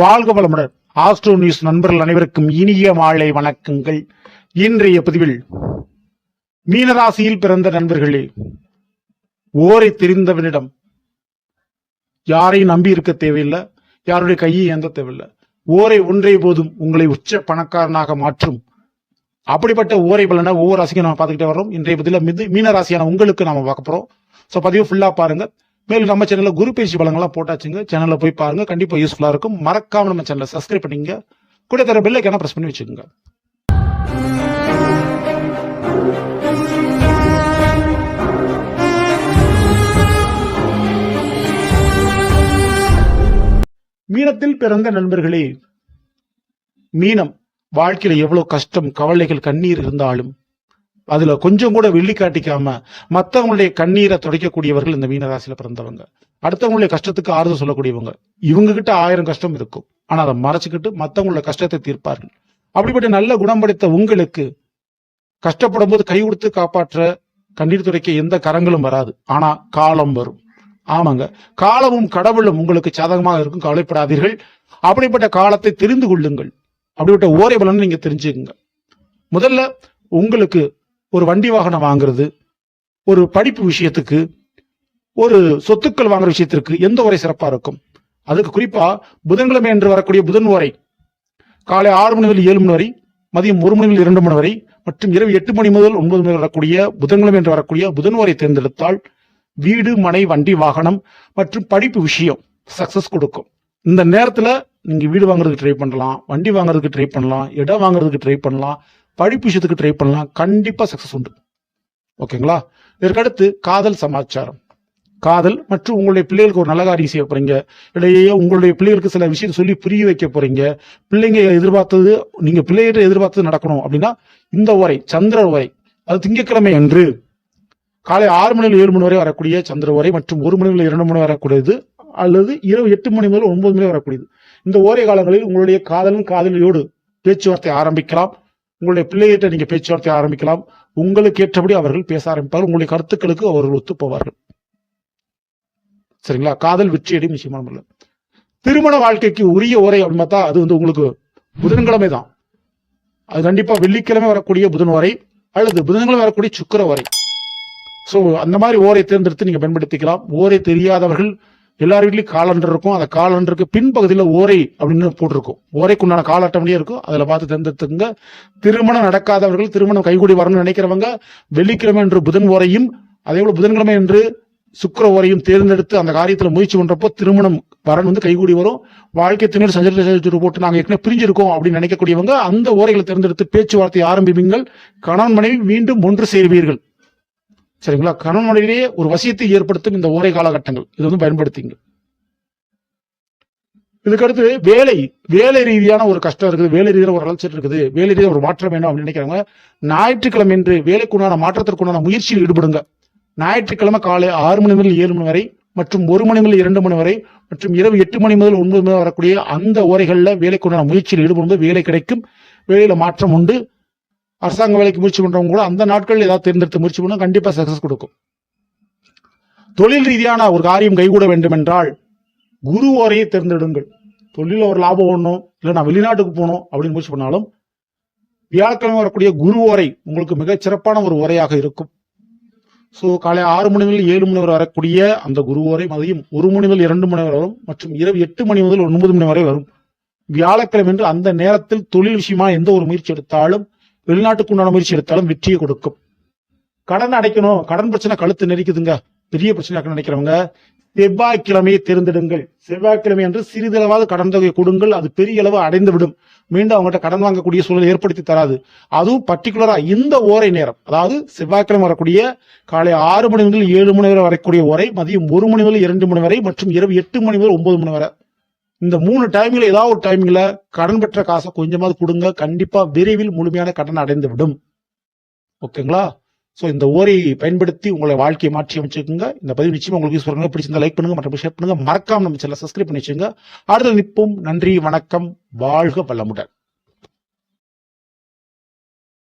வாழ்க வளமுடன் astro news நண்பர்கள் அனைவருக்கும் இனிய மாலை வணக்கங்கள். இன்றைய பதிவில் மீனராசியில் பிறந்த நண்பர்களே ஓரை தெரிந்தவனிடம் யாரையும் நம்பி இருக்க தேவையில்லை யாருடைய கையை ஏந்த தேவையில்லை. ஓரை ஒன்றே போதும் உங்களை உச்ச பணக்காரனாக மாற்றும். அப்படிப்பட்ட ஓரை பலனை ஒவ்வொரு ராசிக்கும் நம்ம பார்த்துக்கிட்டே வரோம் இன்றைய பதில மிது மீனராசியான உங்களுக்கு நாம பார்க்க போறோம். ஸோ பதிவு ஃபுல்லா பாருங்க. மேலும் நம்ம சேனல்ல குரு பயிற்சி பலங்கள்லாம் போட்டாச்சுங்க. சேனல்ல போய் பாருங்க. கண்டிப்பா யூஸ்ஃபுல்லா இருக்கும். மறக்காம நம்ம சேனலை சப்ஸ்கிரைப் பண்ணிங்க. கூட தர பெல்லைக்கான பிரஸ் பண்ணி வச்சுக்கோங்க. மீனத்தில் பிறந்த நண்பர்களே மீனம் வாழ்க்கையில் எவ்வளவு கஷ்டம் கவலைகள் கண்ணீர் இருந்தாலும் அதுல கொஞ்சம் கூட வெள்ளி காட்டிக்காம மற்றவங்களுடைய கண்ணீரை துடைக்கக்கூடியவர்கள் இந்த மீனராசியில பிறந்தவங்க. அடுத்தவங்களுடைய கஷ்டத்துக்கு ஆறுதல் சொல்லக்கூடியவங்க. இவங்க கிட்ட ஆயிரம் கஷ்டம் இருக்கும். ஆனா அதை மறைச்சுக்கிட்டு மத்தவங்களுடைய கஷ்டத்தை தீர்ப்பார்கள். அப்படிப்பட்ட நல்ல குணம் படைத்த உங்களுக்கு கஷ்டப்படும் போது கை கொடுத்து காப்பாற்ற கண்ணீர் துடைக்க எந்த கரங்களும் வராது. ஆனா காலம் வரும். ஆமாங்க. காலமும் கடவுளும் உங்களுக்கு சாதகமாக இருக்கும். கவலைப்படாதீர்கள். அப்படிப்பட்ட காலத்தை தெரிந்து கொள்ளுங்கள். அப்படிப்பட்ட ஓரை பலன் நீங்க தெரிஞ்சுக்குங்க. முதல்ல உங்களுக்கு ஒரு வண்டி வாகனம் வாங்குறது ஒரு படிப்பு விஷயத்துக்கு ஒரு சொத்துக்கள் வாங்குற விஷயத்திற்கு எந்த உரை சிறப்பா இருக்கும்? அதுக்கு குறிப்பா புதன்கிழமை என்று வரக்கூடிய புதன் உரை காலை ஆறு மணி முதல் ஏழு மணி வரை மதியம் ஒரு மணி முதல் இரண்டு மணி வரை மற்றும் இரவு எட்டு மணி முதல் ஒன்பது மணி வரக்கூடிய புதன்கிழமை என்று வரக்கூடிய புதன் உரை தேர்ந்தெடுத்தால் வீடு மனை வண்டி வாகனம் மற்றும் படிப்பு விஷயம் சக்சஸ் கொடுக்கும். இந்த நேரத்துல நீங்க வீடு வாங்குறதுக்கு ட்ரை பண்ணலாம் வண்டி வாங்குறதுக்கு ட்ரை பண்ணலாம் இடம் வாங்குறதுக்கு ட்ரை பண்ணலாம் படிப்பு விஷயத்துக்கு ட்ரை பண்ணலாம். கண்டிப்பாக சக்ஸஸ் உண்டு. ஓகேங்களா இதற்கடுத்து காதல் சமாச்சாரம். காதல் மற்றும் உங்களுடைய பிள்ளைகளுக்கு ஒரு நல்ல காரியம் செய்ய போறீங்க. இடையே உங்களுடைய பிள்ளைகளுக்கு சில விஷயத்தை சொல்லி புரிய வைக்க போறீங்க. பிள்ளைங்க எதிர்பார்த்தது நீங்க பிள்ளைகிட்ட எதிர்பார்த்தது நடக்கணும் அப்படின்னா இந்த உரை சந்திர உரை அது திங்கட்கிழமை அன்று காலை ஆறு மணியில் ஏழு மணி வரை வரக்கூடிய சந்திர உரை மற்றும் ஒரு மணியில் இரண்டு மணி வரக்கூடியது அல்லது இரவு எட்டு மணி முதல் ஒன்பது மணி வரக்கூடியது. இந்த ஓரை காலங்களில் உங்களுடைய காதலும் காதலியோடு பேச்சுவார்த்தை ஆரம்பிக்கலாம். உங்களுடைய பிள்ளைகிட்ட நீங்க பேச்சுவார்த்தை ஆரம்பிக்கலாம். உங்களுக்கு ஏற்றபடி அவர்கள் பேச ஆரம்பிப்பார்கள். உங்களுடைய கருத்துக்களுக்கு அவர்கள் ஒத்து போவார்கள் சரிங்களா? காதல் வெற்றியடையும் நிச்சயமான முறையில் திருமண வாழ்க்கைக்கு உரிய உரை அப்படின்னு பார்த்தா அது வந்து உங்களுக்கு புதன்கிழமை தான். அது கண்டிப்பா வெள்ளிக்கிழமை வரக்கூடிய புதன் வரை அல்லது புதன்கிழமை வரக்கூடிய சுக்கிர வரை சோ அந்த மாதிரி ஓரை தேர்ந்தெடுத்து நீங்க பயன்படுத்திக்கலாம். ஓரை தெரியாதவர்கள் எல்லார் வீட்லயும் காலண்டர் இருக்கும். அந்த காலண்டருக்கு பின்பகுதியில் ஓரை அப்படின்னு போட்டிருக்கும். ஓரைக்கு உண்டான கால அட்டவணையே இருக்கும். அதில் பார்த்து தேர்ந்தெடுத்துங்க திருமணம் நடக்காதவர்கள் திருமணம் கைகூடி வரணும்னு நினைக்கிறவங்க வெள்ளிக்கிழமை என்று புதன் ஓரையும் அதே போல புதன்கிழமை என்று சுக்கிர ஓரையும் தேர்ந்தெடுத்து அந்த காரியத்தில் முயற்சி பண்றப்போ திருமணம் வரன் வந்து கைகூடி வரும். வாழ்க்கை திணறு சஞ்சரி போட்டு நாங்கள் ஏற்கனவே பிரிஞ்சிருக்கோம் அப்படின்னு நினைக்கக்கூடியவங்க அந்த ஓரைகளை தேர்ந்தெடுத்து பேச்சுவார்த்தை ஆரம்பிப்பீங்கள் கணவன் மனைவி மீண்டும் ஒன்று சேர்வீர்கள். சரிங்களா? கணவன் ஒரு வசியத்தை ஏற்படுத்தும் இந்த ஓரை காலகட்டங்கள். இது வந்து பயன்படுத்திங்க. இதுக்கடுத்து வேலை வேலை ரீதியான ஒரு கஷ்டம் இருக்குது வேலை ரீதியான ஒரு அலைச்சல் இருக்குது வேலை ரீதியாக ஒரு மாற்றம் வேணும் அப்படின்னு நினைக்கிறவங்க ஞாயிற்றுக்கிழமை என்று வேலைக்குண்டான மாற்றத்திற்குண்டான முயற்சியில் ஈடுபடுங்க. ஞாயிற்றுக்கிழமை காலை ஆறு மணி முதல் ஏழு மணி வரை மற்றும் ஒரு மணி முதல் இரண்டு மணி வரை மற்றும் இரவு எட்டு மணி முதல் ஒன்பது மணி வரக்கூடிய அந்த ஓரைகளில் வேலைக்குண்டான முயற்சியில் ஈடுபடும்போது வேலை கிடைக்கும். வேலையில மாற்றம் உண்டு. அரசாங்க வேலைக்கு முயற்சி பண்றவங்க கூட அந்த நாட்களில் ஏதாவது தேர்ந்தெடுத்து முயற்சி பண்ணா கண்டிப்பா சக்சஸ் கொடுக்கும். தொழில் ரீதியான ஒரு காரியம் கைகூட வேண்டும் என்றால் குரு ஓரையை தேர்ந்தெடுங்கள். தொழில ஒரு லாபம் ஒண்ணும் இல்லை நான் வெளிநாட்டுக்கு போகணும் அப்படின்னு முயற்சி பண்ணாலும் வியாழக்கிழமை வரக்கூடிய குரு ஓரை உங்களுக்கு மிகச் சிறப்பான ஒரு உரையாக இருக்கும். ஸோ காலை ஆறு மணி முதல் ஏழு மணி வரை வரக்கூடிய அந்த குரு ஓரை மதியம் ஒரு மணி முதல் இரண்டு மணி வரை வரும் மற்றும் இரவு எட்டு மணி முதல் ஒன்பது மணி வரை வரும். வியாழக்கிழமை என்று அந்த நேரத்தில் தொழில் விஷயமா எந்த ஒரு முயற்சி எடுத்தாலும் வெளிநாட்டுக்கு உண்டான முயற்சி எடுத்தாலும் வெற்றியை கொடுக்கும். கடன் அடைக்கணும். கடன் பிரச்சனை கழுத்து நெரிக்குதுங்க. பெரிய பிரச்சனை நினைக்கிறவங்க செவ்வாய்க்கிழமையை தேர்ந்தெடுங்கள். செவ்வாய்க்கிழமை என்று சிறிதளவாவது கடன் தொகையை கொடுங்கள். அது பெரிய அளவு அடைந்து விடும் மீண்டும் அவங்ககிட்ட கடன் வாங்கக்கூடிய சூழலை ஏற்படுத்தி தராது. அதுவும் பர்டிகுலரா இந்த ஓரை நேரம். அதாவது செவ்வாய்க்கிழமை வரக்கூடிய காலை ஆறு மணி முதல் ஏழு மணி வரை வரக்கூடிய ஓரை மதியம் ஒரு மணி முதல் இரண்டு மணி வரை மற்றும் இரவு எட்டு மணி முதல் ஒன்பது மணி வரை இந்த மூணு டைம்ல ஏதாவது ஒரு டைம்ல கடன் பெற்ற காசை கொஞ்சமாவது கொடுங்க. கண்டிப்பா விரைவில் முழுமையான கடன் அடைந்து விடும். ஓகேங்களா? ஸோ இந்த ஓரை பயன்படுத்தி உங்களை வாழ்க்கையை மாற்றி அமைச்சுக்கோங்க. இந்த பதிவு நிச்சயமா உங்களுக்கு யூஸ் பண்ணுங்க பிடிச்சிருந்தா லைக் பண்ணுங்க மற்றும் ஷேர் பண்ணுங்க. மறக்காம நம்ம சேனல் சப்ஸ்கிரைப் பண்ணி வச்சுங்க அடுத்த நிற்போம் நன்றி வணக்கம். வாழ்க வளமுடன்.